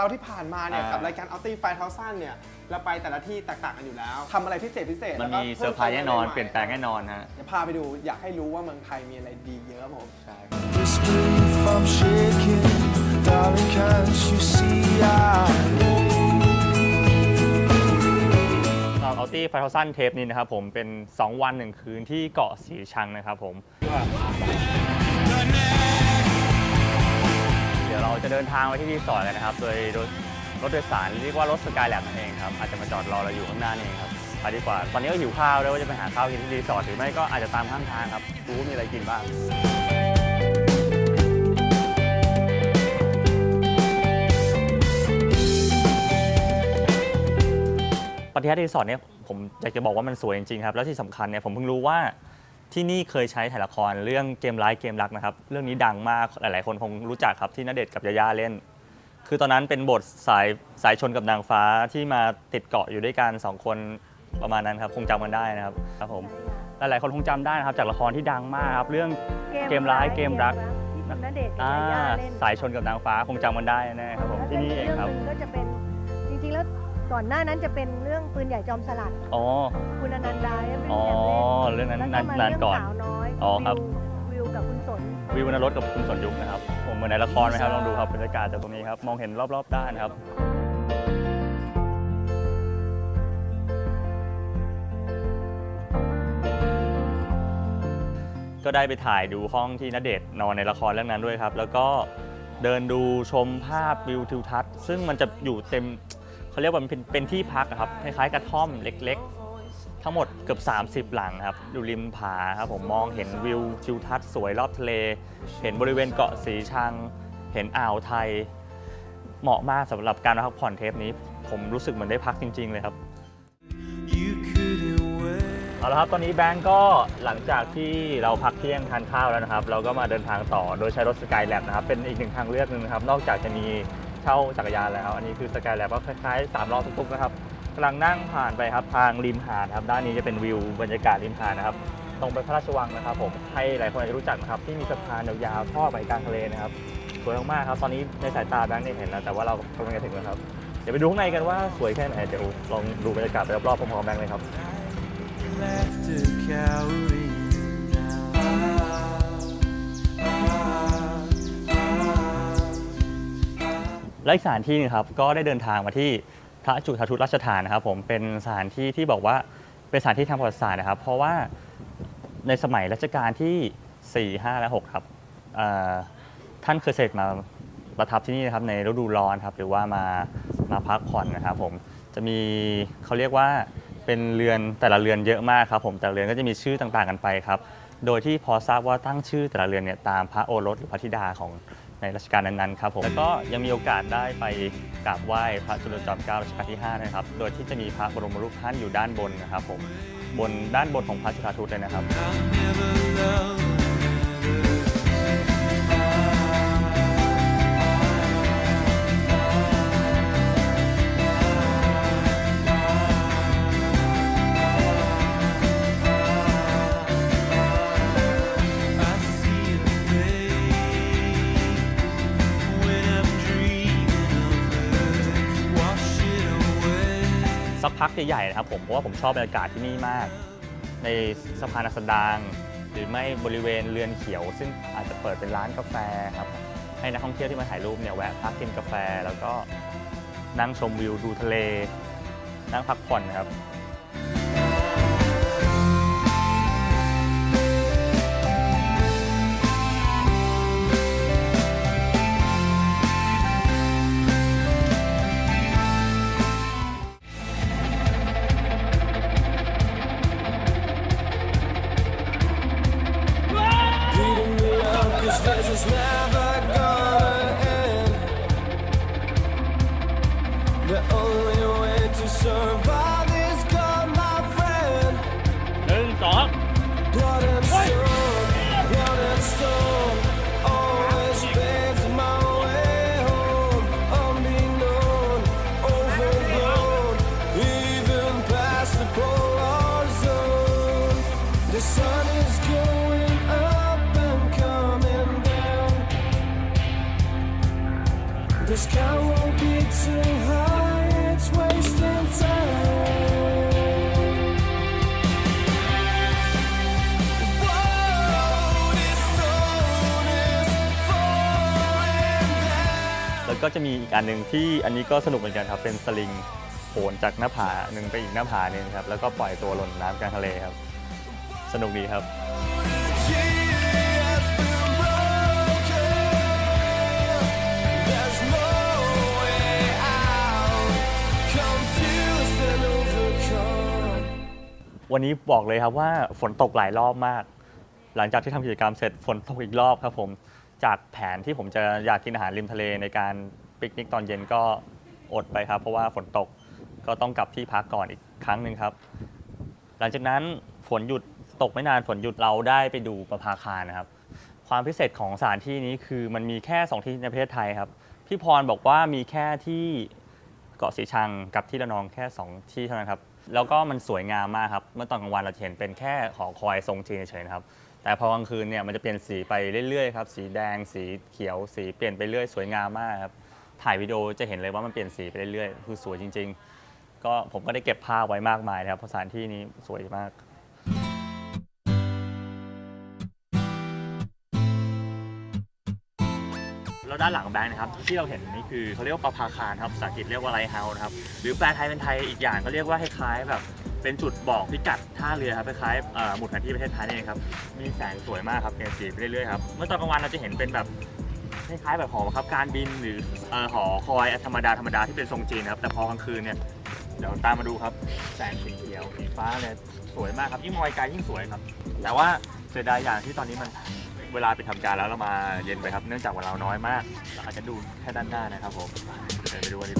เราที่ผ่านมาเนี่ยอ่ากั กับรายการ o u t i f i 5 0 0เนี่ยเราไปแต่ละที่แตกต่างกันอยู่แล้วทำอะไรพิเศษพิเศษมันแล้วก็มีเซอร์ไพรส์แน่นอนพิ่มเปลี่ยนแปลงแน่นอนฮะเดี๋ยวพาไปดูอยากให้รู้ว่าเมืองไทยมีอะไรดีเยอะครับผมใช่ Disbelief, I'm shaking. Darling, can't you see I อัลตี้ไฟทอซันเทปนี้นะครับผมเป็น 2 วัน 1 คืนที่เกาะสีชังนะครับผมเดี๋ ยวเราจะเดินทางไปที่รีสอร์ทเลยนะครับ โดยรถโดยสารเรียกว่ารถสกายแลบนั่นเองครับอาจจะมาจอดรอเราอยู่ข้างหน้านี่เองครับไปดีกว่า ตอนนี้ก็หิวข้าวแล้วว่าจะไปหาข้าวกินที่รีสอร์ทหรือไม่ก็อาจจะตามข้างทางครับดูว่ามีอะไรกินบ้างปฏิทัศน์รีสอร์ทเนี่ยผมอยากจะบอกว่ามันสวยจริงๆครับ แล้วที่สำคัญเนี่ยผมเพิ่งรู้ว่า ที่นี่เคยใช้ถ่ายละครเรื่องเกมร้ายเกมรักนะครับ เรื่องนี้ดังมากหลาย ๆ คนคงรู้จักครับที่ณเดชน์กับยาย่าเล่น คือตอนนั้นเป็นบทสายสายชนกับนางฟ้าที่มาติดเกาะอยู่ด้วยกันสองคนประมาณนั้นครับ คงจำกันได้นะครับครับผมหลาย ๆ คนคงจำได้นะครับ จากละครที่ดังมากครับเรื่องเกมร้ายเกมรักที่คุณณเดชน์กับอ่ายาย่าเล่นสายชนกับนางฟ้าคงจำกันได้แน่ครับผมที่นี่เองครับแล้วก็กหนึ่ก็จะเป็นจริงๆแล้ว ก่อนหน้านั้นจะเป็นเรื่องปืนใหญ่จอมสลัด อ๋อ คุณอนันดาเนี่ยเป็นอ๋อแกเล่นเรื่องนั้นแล้วนานก็มานาเรื่นองก่อน สาวน้อยอ๋อครับ วิววิวกับคุณสน วิววรรณรสกับคุณสนยุคนะครับ ผมเหมือนในละครไหมครับ ลองดูครับบรรยากาศจากตรงนี้ครับ มองเห็นรอบๆด้านครับ ก็ได้ไปถ่ายดูห้องที่ณเดชน์นอนในละครเรื่องนั้นด้วยครับ แล้วก็เดินดูชมภาพวิวทิวทัศน์ ซึ่งมันจะอยู่เต็ม เขาเรียกว่ามันเป็นเป็นที่พักอะครับคล้ายๆกระท่อมเล็กๆ ทั้งหมดเกือบ 30 หลังครับอยู่ริมผาครับผมมองเห็นวิวทิวทัศน์สวยรอบทะเล เห็นบริเวณเกาะสีชัง เห็นอ่าวไทย เหมาะมากสำหรับการมาพักผ่อนเทปนี้ ผมรู้สึกเหมือนได้พักจริง ๆ เลยครับ you couldn't wait. เอาละครับ ตอนนี้แบงก์ก็หลังจากที่เราพักเที่ยงทานข้าวแล้วนะครับ เราก็มาเดินทางต่อโดยใช้รถสกายแลบนะครับ เป็นอีกหนึ่งทางเลือกหนึงนะครับ นอกจากจะมี เช่าจักรยานแล้ว อันนี้คือสกายแลบก็คล้ายๆสามล้อตุ๊กๆนะครับกำลังนั่งผ่านไปครับทางริมหาดครับด้านนี้จะเป็นวิวบรรยากาศริมหาดนะครับตรงไปพระราชวังนะครับ ผมให้หลายคนอาจจะรู้จักนะครับที่มีสะพานยาวๆทอดไปกลางทะเลนะครับสวยมากๆครับตอนนี้ในสายตาแบงค์เนี่ยเห็นแล้วแต่ว่าเรากำลังจะถึงแล้วครับเดี๋ยวไปดูข้างในกันว่าสวยแค่ไหนเดี๋ยวลองดูบรรยากาศไปรอบๆพร้อมๆแบงค์เลยครับ และอีกสถานที่หนึงครับก็ได้เดินทางมาที่พระจุฑาทุตราชฐานนะครับผมเป็นสถานที่ที่บอกว่าเป็นสถานที่ทางประวัติศาสตร์นะครับ เพราะว่าในสมัยรัชกาลที่ 4 5 และ 6 ครับท่านเคยเสด็จมาประทับที่นี่นะครับในฤดูร้อนครับหรือว่ามามาพักผ่อนนะครับผมจะมีเขาเรียกว่าเป็นเรือนแต่ละเรือนเยอะมากครับผมแต่ละเรือนก็จะมีชื่อต่างๆกันไปครับ โดยที่พอทราบว่าตั้งชื่อแต่ละเรือนเนี่ยตามพระโอรสหรือพระธิดาของ ในรัชกาลนั้นๆครับผมแล้วก็ยังมีโอกาสได้ไปกราบไหว้พระจุลจอมเกล้ารัชกาลที่ 5 นะครับ โดยที่จะมีพระบรมรูปท่านอยู่ด้านบนนะครับผมบนด้านบนของพระจุฬาทุตเลยนะครับ ใหญ่ๆนะครับผมเพราะว่าผมชอบบรรยากาศที่นี่มาก ในสะพานอัสดางหรือไม่บริเวณเรือนเขียว ซึ่งอาจจะเปิดเป็นร้านกาแฟครับให้นักท่องเที่ยวที่มาถ่ายรูปเนี่ยแวะพักกินกาแฟ แล้วก็นั่งชมวิวดูทะเล นั่งพักผ่อนครับ ก็จะมีอีกอันหนึ่งที่อันนี้ก็สนุกเหมือนกันครับเป็นสลิงโหนจากหน้าผาหนึ่งไปอีกหน้าผาหนึ่งครับแล้วก็ปล่อยตัวหลงน้ำกลางทะเลครับ สนุกดีครับวันนี้บอกเลยครับว่าฝนตกหลายรอบมาก หลังจากที่ทำกิจกรรมเสร็จฝนตกอีกรอบครับผม จากแผนที่ผมจะอยากกินอาหารริมทะเลในการปิกนิกตอนเย็นก็อดไปครับ เพราะว่าฝนตกก็ต้องกลับที่พักก่อนอีกครั้งหนึ่งครับ หลังจากนั้นฝนหยุดตกไม่นานฝนหยุดเราได้ไปดูประภาคารนะครับ ความพิเศษของสถานที่นี้คือมันมีแค่สองที่ในประเทศไทยครับ พี่พรบอกว่ามีแค่ที่เกาะสีชังกับที่ระนองแค่ 2 ที่เท่านั้นครับ แล้วก็มันสวยงามมากครับ เมื่อตอนกลางวันเราเห็นเป็นแค่หอคอยทรงจีนเฉยๆนะครับ แต่พอกลางคืนเนี่ยมันจะเปลี่ยนสีไปเรื่อยๆครับสีแดงสีเขียวสีเปลี่ยนไปเรื่อยสวยงามมากครับถ่ายวิดีโอจะเห็นเลยว่ามันเปลี่ยนสีไปเรื่อยๆคือสวยจริง ๆ ก็ผมก็ได้เก็บภาพไว้มากมายนะครับเพราะสถานที่นี้สวยมากแล้วด้านหลังแบงค์นะครับที่เราเห็นนี่คือเขาเรียกว่าปะภาคารครับภาษาอังกฤษเรียกว่าไลท์เฮาส์นะครับหรือแปลไทยเป็นไทยอีกอย่างก็เรียกว่าคล้ายๆแบบ เป็นจุดบอกพิกัดท่าเรือครับคล้ายๆเอ่อหมุดแผนที่ประเทศไทยนี่เองครับ มีแสงสวยมากครับเปลี่ยนสีไปเรื่อยๆครับ เมื่อตอนกลางวันเราจะเห็นเป็นแบบคล้ายๆแบบหอบังคับการบินหรือเอ่อหอคอยธรรมดาธรรมดาที่เป็นทรงจีนครับแต่พอกลางคืนเนี่ยเดี๋ยวตามมาดูครับแสงสีเขียวสีฟ้าเนี่ยสวยมากครับยิ่งมองไกลยิ่งสวยครับ แต่ว่าเสียดายอย่างที่ตอนนี้มันเวลาไปทำการแล้วเรามาเย็นไปครับเนื่องจากวลาเราน้อยมากเราอาจจะดูแค่ด้านหน้านะครับผมเดินไปดูกันดีกว่า